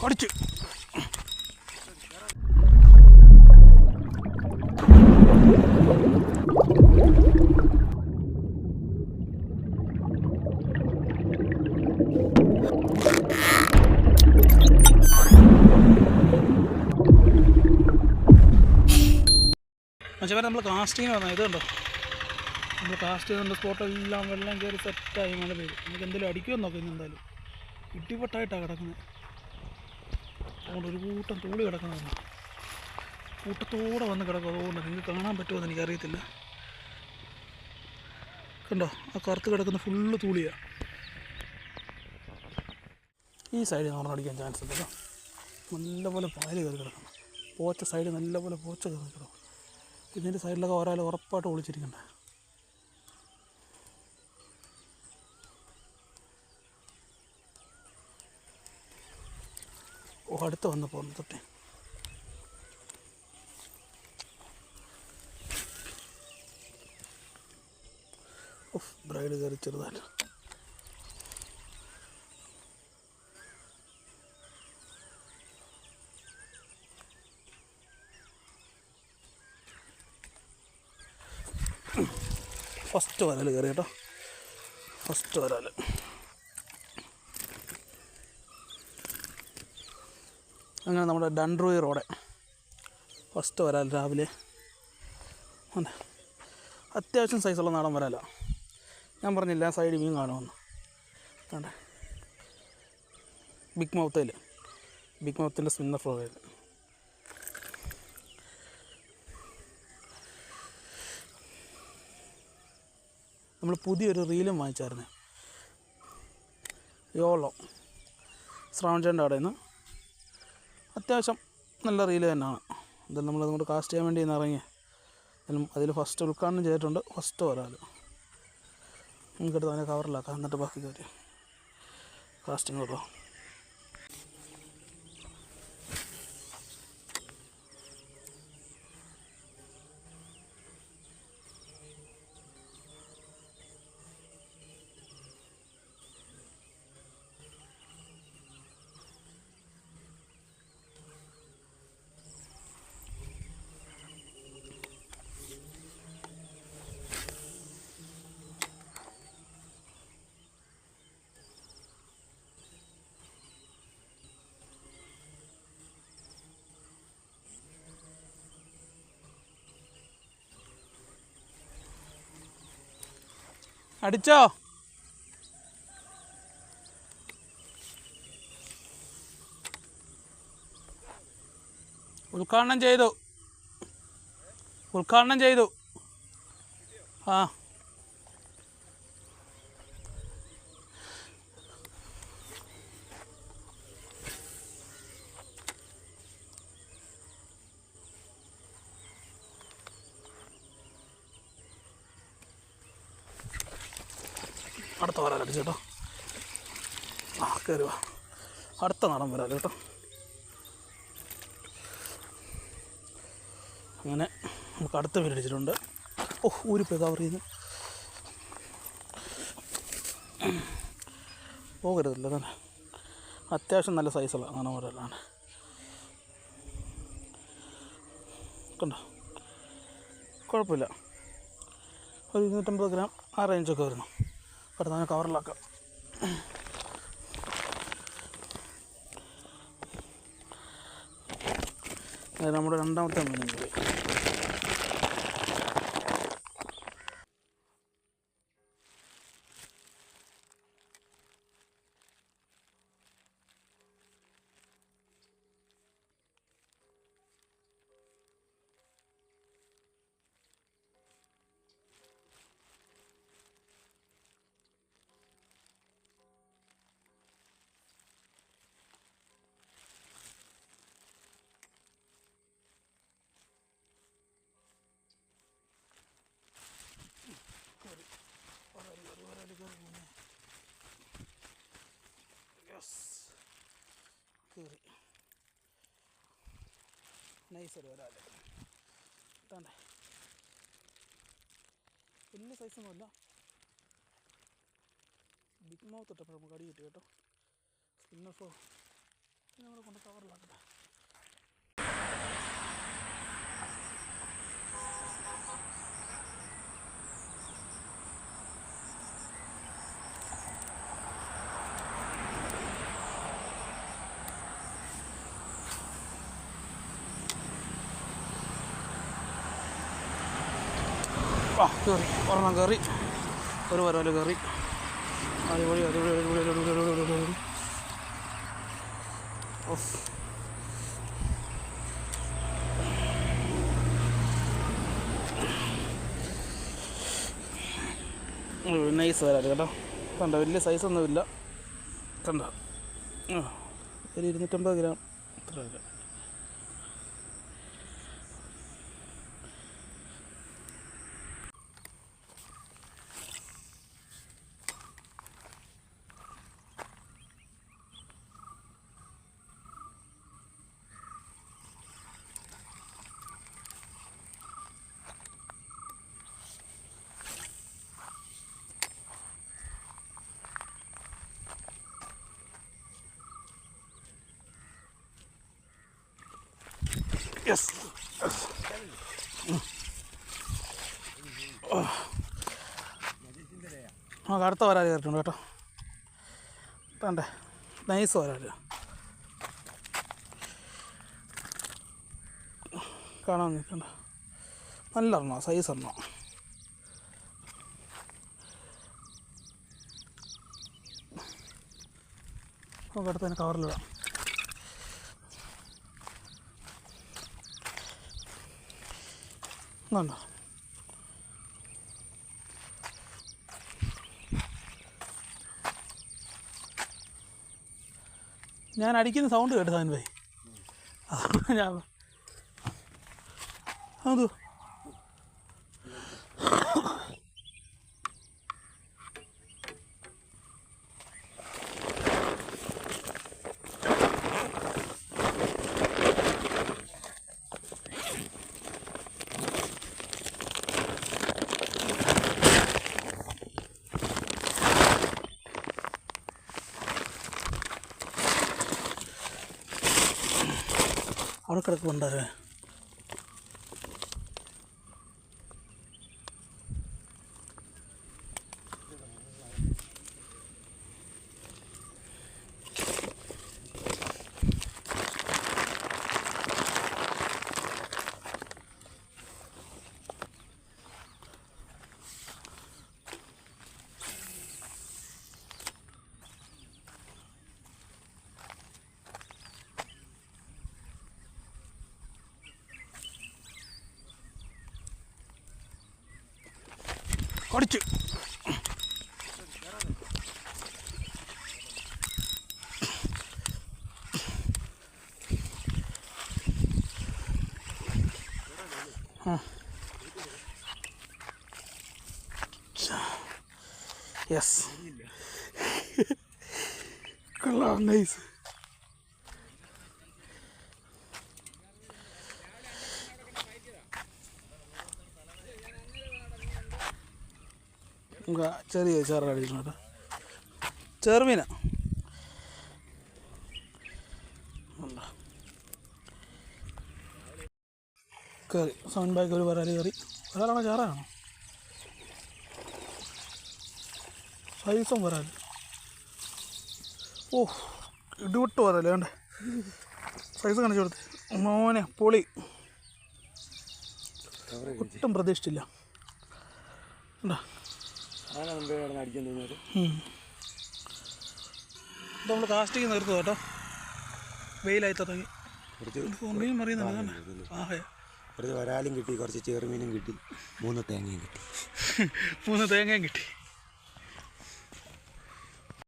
കടിച്ചു. മച്ചവരെ നമ്മൾ കാസ്റ്റിങ് വന്നാൽ ഇത് കണ്ടോ? നമ്മൾ കാസ്റ്റ് ചെയ്തുകൊണ്ട് സ്പോട്ടെല്ലാം വെള്ളം കയറി സെറ്റായി മഴ പെയ്തു. നമുക്ക് എന്തെങ്കിലും അടിക്കുമെന്ന് നോക്കാം ഇന്ന് എന്തായാലും. ഇടിവട്ടായിട്ടാണ് കിടക്കുന്നത് അതുകൊണ്ട് ഒരു കൂട്ടം തൂളി കിടക്കുന്നതാണ് കൂട്ടത്തോടെ വന്ന് കിടക്കും. അതുകൊണ്ട് നിങ്ങൾക്ക് കാണാൻ പറ്റുമോ എന്ന് എനിക്കറിയത്തില്ല. കണ്ടോ? ആ കറുത്ത് കിടക്കുന്ന ഫുള്ള് തൂളിയാണ് ഈ സൈഡിൽ നിന്ന് അടിക്കാൻ ചാൻസ് ഉണ്ട് കേട്ടോ. നല്ലപോലെ പാൽ കയറി കിടക്കണം. പോച്ച സൈഡ് നല്ലപോലെ പോച്ച കയറി കിടക്കണം. ഇതിന്റെ സൈഡിലൊക്കെ ഒരാൾ ഉറപ്പായിട്ട് ഒളിച്ചിരിക്കണ്ടേ? ഓ അടുത്ത് വന്ന് പോകുന്നു തൊട്ടേ. ബ്രൈഡ് കയറി ചെറുതായിട്ട്. ഫസ്റ്റ് വരൽ കയറി കേട്ടോ. ഫസ്റ്റ് വരാൽ അങ്ങനെ നമ്മുടെ ഡൻഡ്രോയ് റോഡ്. ഫസ്റ്റ് വരാൽ രാവിലെ. അതെ അത്യാവശ്യം സൈസുള്ള നാടൻ വരാല. ഞാൻ പറഞ്ഞില്ല സൈഡ് മീൻ കാണുമെന്ന്. കണ്ടേ? ബിഗ് മൗത്തയിൽ ബിഗ് മൗത്തിന്റെ സ്പിന്നർ ഫ്ലോ ചെയ്ത് നമ്മൾ പുതിയൊരു റീലും വാങ്ങിച്ചായിരുന്നു യോളോ. ശ്രാവൺചേന്റെ അവിടെ നിന്ന് അത്യാവശ്യം നല്ല റീൽ തന്നെയാണ്. എന്തായാലും നമ്മൾ അതുകൊണ്ട് കാസ്റ്റ് ചെയ്യാൻ വേണ്ടി ഇറങ്ങി അതിലും അതിൽ ഫസ്റ്റ് ഉദ്ഘാടനം ചെയ്തിട്ടുണ്ട്. ഫസ്റ്റ് ഒരാൾ നമുക്കെടുത്ത് അതിനെ കവറിലാക്കാം എന്നിട്ട് ബാക്കി കാര്യം. കാസ്റ്റിംഗ് ഉള്ളൂ അടിച്ചോ. ഉദ്ഘാടനം ചെയ്തു. ഉദ്ഘാടനം ചെയ്തു. ആ. അടുത്ത വരാൻ അടിച്ചു കേട്ടോ. ആ കയറി വാ. അടുത്ത നാടൻ വരാൻ കേട്ടോ. അങ്ങനെ നമുക്ക് അടുത്ത വീട് അടിച്ചിട്ടുണ്ട്. ഓ പേ കവർ ചെയ്ത് പോകരുതല്ലോ തന്നെ അത്യാവശ്യം നല്ല സൈസുള്ള നാടൻ വരാലാണ്. കണ്ടോ? കുഴപ്പമില്ല. ഒരു ഇരുന്നൂറ്റമ്പത് ഗ്രാം ആ റേഞ്ചൊക്കെ വരുന്നു അടുത്ത കവറിലാക്കാം. നമ്മുടെ രണ്ടാമത്തെ മീൻ പോയി യെസ് കയറി നൈസ് ഒരു ഒരാൾ ഇതാണ്ടേ വലിയ സൈസൊന്നുമല്ല ബിഗ് മൗത്ത് ഇട്ടപ്പോൾ നമുക്ക് അടി കിട്ടി കേട്ടോ. സ്പിന്നർ ഫ്ലോ നമ്മളെ കൊണ്ട് കവറിലാക്കട്ടെ ആ കയറി ഒരെണ്ണം കയറി ഒരു വരവൽ കയറി അടിപൊളി അടിപൊളി അടിപൊളി അടിപൊളി അടിപൊളി അടിപൊളി നൈസ് വരാൽ കേട്ടോ. കണ്ട വലിയ സൈസൊന്നുമില്ല കണ്ട? ഒരു ഇരുന്നൂറ്റമ്പത് ഗ്രാം എത്ര വരാം. യെസ് ആ കടുത്ത വരാൽ കയറിയിട്ടുണ്ട് കേട്ടോ. തണ്ടേ നൈസ് വരാൽ കാണാൻ നിൽക്കണ്ട. നല്ല എണ്ണ സൈസ് എണ്ണ. നമുക്ക് അടുത്തതിന് കവറിലിടാം കണ്ടോ ഞാൻ അടിക്കുന്ന സൗണ്ട് കേട്ടോ സാൻ പോയി അതുകൊണ്ട് ഞാൻ അത് അവിടെ കിടക്കുന്നുണ്ടല്ലേ കടിച്ചു. യെസ് കൊള്ളാം നൈസ് നമുക്ക് ചെറിയ ചെറുകടിക്കണം കേട്ടോ. ചെറുമീന കറി. സൗണ്ട് ബാഗ് ഒരു വരാൽ കറി. വരാലാണോ ചാറാണോ? സൈസും വരാൽ. ഓ ഇടിവിട്ട് വരാൽ വേണ്ടേ സൈസ് കാണിച്ചു കൊടുത്ത്. മോനെ പൊളി. ഒട്ടും പ്രതീക്ഷിച്ചില്ല. ഉണ്ടോ നമ്മൾ കാസ്റ്റിങ് നിർത്തുക കേട്ടോ. വെയിലായി തുടങ്ങി. മീൻ മറിയുന്നുണ്ട് ആഹേ കുറച്ച് വരാലും കിട്ടി കുറച്ച് ചെറുമീനും കിട്ടി മൂന്ന് തേങ്ങയും കിട്ടി. മൂന്ന് തേങ്ങയും കിട്ടി.